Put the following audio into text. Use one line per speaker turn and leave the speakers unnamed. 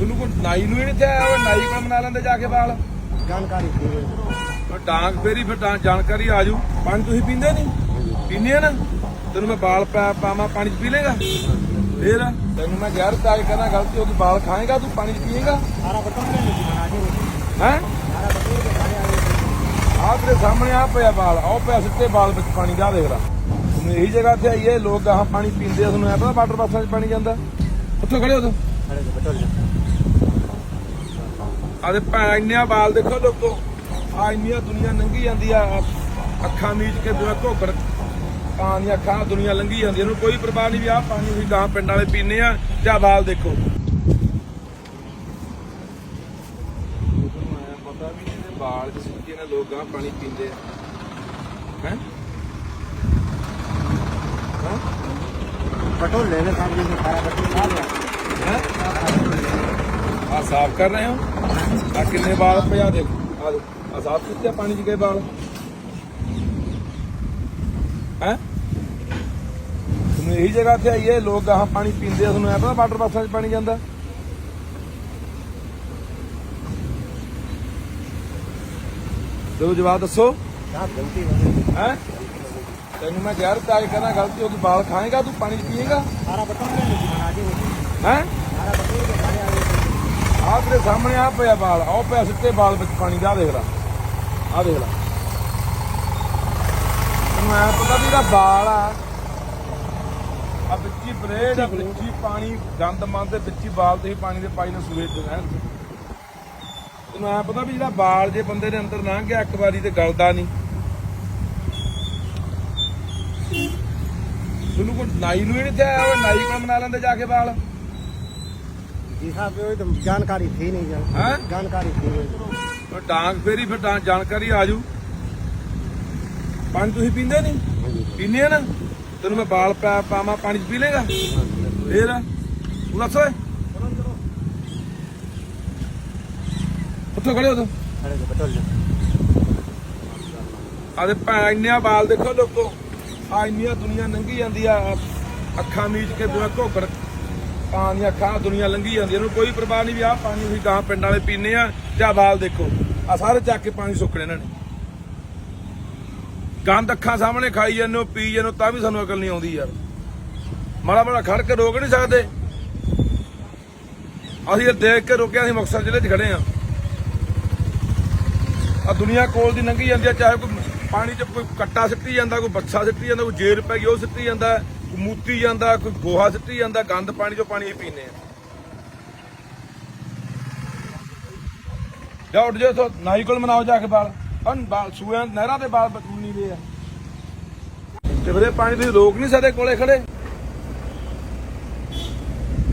ਤੁਹਾਨੂੰ ਕੋਈ ਨਾਈ ਨੂੰ ਹੀ ਨਹੀਂ ਤੇ ਆਇਆ ਹੋਇਆ, ਨਾਈ ਕੋਲ ਮਨਾ ਲੈਂਦੇ ਜਾ ਕੇ ਵਾਲ।
ਜਾਣਕਾਰੀ ਦੇ
ਉਹ ਡਾਂਗ ਫੇਰੀ ਫਿਰ ਡਾਂਗ ਜਾਣਕਾਰੀ ਆ ਜੂ। ਪਾਣੀ ਤੁਸੀਂ ਪੀਂਦੇ ਨਹੀਂ? ਪੀਂਦੇ ਆ ਨਾ? ਤੈਨੂੰ ਮੈਂ ਬਾਲ ਪਾ ਪਾਵਾਂ ਪਾਣੀ ਪੀ ਲੇਗਾ ਫੇਰ ਤੈਨੂੰ ਮੈਂ ਗੈਰ ਤਾਜ ਕਰਨਾ ਗਲਤੀ ਹੋ ਗਈ ਬਾਲ ਖਾਏਗਾ ਤੂੰ ਪਾਣੀ ਪੀਏਗਾ?
ਸਾਰਾ ਬਟਨ ਲੈ ਲਈ ਬਣਾ ਦੇ
ਹੈ? ਆਹ ਤੇਰੇ ਸਾਹਮਣੇ ਆ ਪਿਆ ਬਾਲ ਆਹ ਪਿਆ ਸਿੱਟੇ ਬਾਲ ਵਿੱਚ ਪਾਣੀ ਦਾ ਦੇਖ ਲਾ। ਤੁਹਾਨੂੰ ਇਹੀ ਜਗ੍ਹਾ ਤੇ ਆਈਏ ਲੋਕ ਗਾਹਾਂ ਪਾਣੀ ਪੀਂਦੇ ਆ ਤੁਹਾਨੂੰ ਐ ਪਤਾ ਵਾਟਰ ਬਾਕਸਾਂ 'ਚ ਪਾਣੀ ਜਾਂਦਾ। ਉੱਥੋਂ ਖੜੇ ਹੋ ਤੂੰ।
ਖੜੇ ਦੇ ਬਟਨ
ਆਦੇ ਭੈਣ ਇੰਨਿਆਂ ਬਾਲ ਦੇਖੋ ਲੋਕੋ। ਆ ਇੰਨੀਆਂ ਦੁਨੀਆ ਲੰਘੀ ਜਾਂਦੀ ਆ। ਅੱਖਾਂ ਮੀਚ ਕੇ ਦੁਆ ਘੋਗੜ ਦੀਆਂ ਅੱਖਾਂ ਦੁਨੀਆ ਲੰਘੀ ਜਾਂਦੀ ਆ, ਇਹਨੂੰ ਕੋਈ ਪਰਵਾਹ ਨਹੀਂ ਵੀ ਆਹ ਪਾਣੀ ਵੀ ਗਾਂ ਪਿੰਡਾਂ ਵਾਲੇ ਪੀਨੇ ਆ ਜਾਂ ਬਾਲ ਦੇਖੋ। ਪਤਾ ਵੀ ਨਹੀਂ ਇਹਦੇ ਬਾਲ ਜਿਸ ਤਰੀਕੇ ਨਾਲ ਲੋਕ ਗਾਂ ਪਾਣੀ ਪੀਂਦੇ ਆ। ਹੈ?
ਬਟਨ ਲੈ ਲੈ ਸਾਹਿਬ ਜੀ ਸਾਰਾ ਬਟਨ ਲਾ ਲਿਆ
ਆ ਸਾਫ਼ ਕਰ ਰਹੇ ਹੋ? ਆ ਕਿੰਨੇ ਬਾਲ ਪਿਆ ਦੇਖੋ ਆ ਦੇਖੋ ਆ ਸਾਫ਼ ਕੀਤੇ ਪਾਣੀ ਚ ਗਏ ਬਾਲ ਹੈ? ਤੁਹਾਨੂੰ ਇਹੀ ਜਗ੍ਹਾ ਤੇ ਆਈਏ ਲੋਕ ਗਾਹਾਂ ਪਾਣੀ ਪੀਂਦੇ ਆ ਤੁਹਾਨੂੰ ਐ ਪਤਾ ਵਾਟਰ ਬਾਕਸਾਂ 'ਚ ਪਾਣੀ ਜਾਂਦਾ? ਦਿਓ ਜਵਾਬ ਦੱਸੋ।
ਹੋ
ਤੈਨੂੰ ਮੈਂ ਗੈਰ ਤਾਜ ਕਰਨਾ ਗਲਤੀ ਹੋ ਗਈ ਬਾਲ ਖਾਏਗਾ ਤੂੰ ਪਾਣੀ ਪੀਏਗਾ?
ਸਾਰਾ ਬਟਨ ਲੈ ਲਈ ਬਣਾ ਦੇ
ਹੈ?
ਸਾਰਾ ਬਟਨ ਦੇ
ਆਹ ਤੇਰੇ ਸਾਹਮਣੇ ਆ ਪਿਆ ਬਾਲ, ਆਹ ਪਿਆ ਸਿੱਟੇ ਬਾਲ ਵਿੱਚ ਪਾਣੀ ਦਾ ਦੇਖ ਲੈ। ਆਹ ਦੇਖ ਲੈ। ਤੈਨੂੰ ਪਤਾ ਵੀ ਇਹਦਾ ਬਾਲ ਆ। ਆ ਵਿੱਚੀ ਬਲੇਡ ਆ ਵਿੱਚੀ ਪਾਣੀ ਗੰਦ ਮੰਦ ਦੇ ਵਿੱਚੀ ਬਾਲ ਤੇ ਪਾਣੀ ਦੇ ਪਾਈ ਨਾਲ ਸੂਏ ਤੇ ਰਹਿਣ ਤੈਨੂੰ ਐ ਪਤਾ ਵੀ ਜਿਹੜਾ ਬਾਲ ਜੇ ਬੰਦੇ ਦੇ ਅੰਦਰ ਲੰਘ ਗਿਆ, ਇੱਕ ਵਾਰੀ ਤੇ ਗਲਦਾ ਨਹੀਂ। ਤੁਹਾਨੂੰ ਕੋਈ ਨਾਈ ਨੂੰ ਹੀ ਨਹੀਂ ਤੇ ਨਾਈ ਕੋਲ ਬਣਾ ਲੈਂਦੇ ਜਾ ਕੇ ਬਾਲ।
ਜੀ ਸਾਹਿਬ ਉਹ ਤਾਂ ਜਾਣਕਾਰੀ ਥੀ ਨਹੀਂ ਜਾਣ
ਹੈਂ?
ਜਾਣਕਾਰੀ ਥੀ ਨਹੀਂ।
ਉਹ ਡਾਂਗ ਫੇਰੀ ਫਿਰ ਡਾਂਗ ਜਾਣਕਾਰੀ ਆ ਜੂ। ਪਾਣੀ ਤੁਸੀਂ ਪੀਂਦੇ ਨਹੀਂ? ਆ ਨਾ? ਤੈਨੂੰ ਮੈਂ ਬਾਲ ਪਾ ਪਾਵਾਂ ਪਾਣੀ 'ਚ ਪੀ ਲੇਗਾ? ਫੇਰ? ਤੂੰ ਦੱਸ ਓਏ। ਉੱਥੋਂ ਖੜੇ ਹੋ ਤੂੰ।
ਖੜੇ ਦੇ ਬਟਨ
ਆਦੇ ਭੈਣ ਇੰਨਿਆਂ ਬਾਲ ਦੇਖੋ ਲੋਕੋ। ਆ ਇੰਨੀਆਂ ਦੁਨੀਆ ਲੰਘੀ ਜਾਂਦੀ ਆ। ਅੱਖਾਂ ਮੀਚ ਕੇ ਦੁਆ ਘੋਗੜ ਤਾਂ ਦੀਆਂ ਅੱਖਾਂ ਦੁਨੀਆ ਲੰਘੀ ਜਾਂਦੀ ਇਹਨੂੰ ਕੋਈ ਪਰਵਾਹ ਨਹੀਂ ਵੀ ਆਹ ਪਾਣੀ ਵੀ ਗਾਂ ਪਿੰਡਾਂ ਵਾਲੇ ਪੀਨੇ ਆ ਜਾਂ ਬਾਲ ਦੇਖੋ। ਆ ਸਾਰੇ ਚੱਕ ਕੇ ਪਾਣੀ ਸੁੱਕਣੇ ਇਹਨਾਂ ਨੇ। ਗੰਦ ਅੱਖਾਂ ਸਾਹਮਣੇ ਖਾਈ ਜਾਂਦੇ ਹੋ, ਪੀ ਜਾਂਦੇ ਹੋ, ਤਾਂ ਵੀ ਸਾਨੂੰ ਅਕਲ ਨਹੀਂ ਆਉਂਦੀ ਯਾਰ। ਮਾੜਾ ਮਾੜਾ ਖੜ ਕੇ ਰੋਕ ਨਹੀਂ ਸਕਦੇ। ਅਸੀਂ ਇਹ ਦੇਖ ਕੇ ਰੋਕਿਆ ਅਸੀਂ ਮੁਕਤਸਰ ਜ਼ਿਲ੍ਹੇ 'ਚ ਖੜੇ ਆ ਆ ਦੁਨੀਆ ਕੋਲ ਦੀ ਲੰਘੀ ਜਾਂਦੀ ਆ, ਚਾਹੇ ਕੋਈ ਪਾਣੀ 'ਚ ਕੋਈ ਕੱਟਾ ਸਿੱਟੀ ਜਾਂਦਾ, ਕੋਈ ਬੱਚਾ ਸਿੱਟੀ ਜਾਂਦਾ, ਕੋਈ ਜੇਰ ਪੈ ਗਈ, ਉਹ ਸਿੱਟੀ ਜਾਂਦਾ। ਮੂਤੀ ਜਾਂਦਾ, ਕੋਈ ਗੋਹਾ ਸਿੱਟੀ ਜਾਂਦਾ, ਗੰਦ ਪਾਣੀ 'ਚੋਂ ਪਾਣੀ ਹੀ ਪੀਨੇ ਆ। ਜਾ ਉੱਠ ਜਾ ਤੋ ਨਾਈ ਕੋਲ ਮਨਾਓ ਜਾ ਕੇ ਬਾਲ। ਅਨ ਬਾਲ ਸੂਆਂ ਨਹਿਰਾਂ ਦੇ ਬਾਲ ਬਚੂਨੀ ਦੇ ਆ। ਤੇ ਵੀਰੇ, ਪਾਣੀ ਤੁਸੀਂ ਰੋਕ ਨਹੀਂ ਸਕਦੇ ਕੋਲੇ ਖੜੇ।